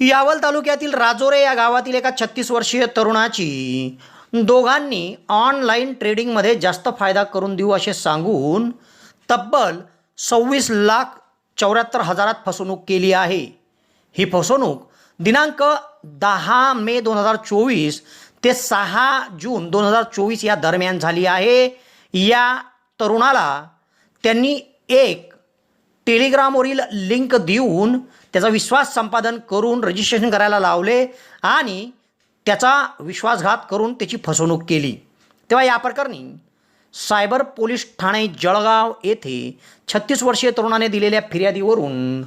यावल तालुक्यातील राजोरे या गावातील एका छत्तीस वर्षीय तरुणाची दोघांनी ऑनलाईन ट्रेडिंगमध्ये जास्त फायदा करून देऊ असे सांगून तब्बल सव्वीस लाख चौऱ्याहत्तर हजारात फसवणूक केली आहे. ही फसवणूक दिनांक दहा मे दोन हजार चोवीस ते सहा जून दोन हजार चोवीस या दरम्यान झाली आहे. या तरुणाला त्यांनी एक टेलिग्रामवरील लिंक देऊन त्याचा विश्वास संपादन करून रजिस्ट्रेशन करायला लावले आणि त्याचा विश्वासघात करून त्याची फसवणूक केली. तेव्हा या प्रकरणी सायबर पोलीस ठाणे जळगाव येथे छत्तीस वर्षीय तरुणाने दिलेल्या फिर्यादीवरून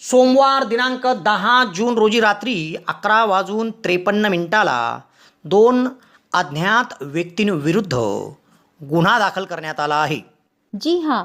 सोमवार दिनांक दहा जून रोजी रात्री अकरा वाजून त्रेपन्न मिनिटाला दोन अज्ञात व्यक्तींविरुद्ध गुन्हा दाखल करण्यात आला आहे. जी हां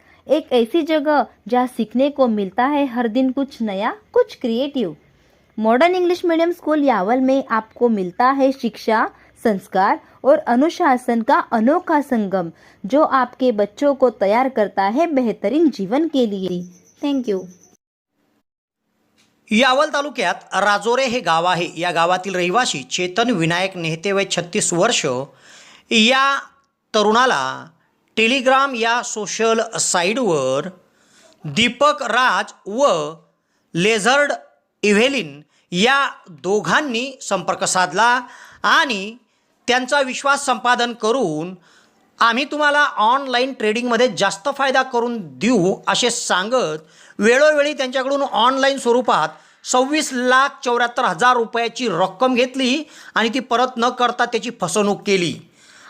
एक ऐसी जगह जहाँ सीखने को मिलता है हर दिन कुछ नया कुछ creative modern English medium school Yawal में आपको मिलता है शिक्षा संस्कार और अनुशासन का अनोखा संगम जो आपके बच्चों को तैयार करता है बेहतरीन जीवन के लिए. थैंक यू यावल तालुक्यात राजोरे हे गाव आहे. या गावातील रहिवासी चेतन विनायक नेहते वय छत्तीस वर्ष या तरुणाला टेलिग्राम या सोशल साईटवर दीपक राज व लेझर्ड इव्हेलिन या दोघांनी संपर्क साधला आणि त्यांचा विश्वास संपादन करून आम्ही तुम्हाला ऑनलाईन ट्रेडिंगमध्ये जास्त फायदा करून देऊ असे सांगत वेळोवेळी त्यांच्याकडून ऑनलाईन स्वरूपात सव्वीस लाख चौऱ्याहत्तर हजार रुपयाची रक्कम घेतली आणि ती परत न करता त्याची फसवणूक केली.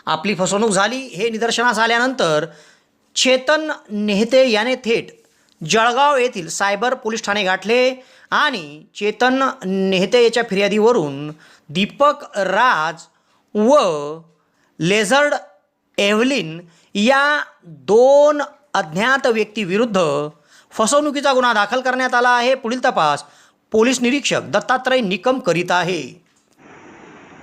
आपली फसवणूक झाली हे निदर्शनास आल्यानंतर चेतन नेहते याने थेट जळगाव येथील सायबर पोलीस ठाणे गाठले आणि चेतन नेहते याच्या फिर्यादीवरून दीपक राज व लेझर्ड एव्हलिन या दोन अज्ञात व्यक्तीविरुद्ध फसवणुकीचा गुन्हा दाखल करण्यात आला आहे. पुढील तपास पोलीस निरीक्षक दत्तात्रय निकम करीत आहे.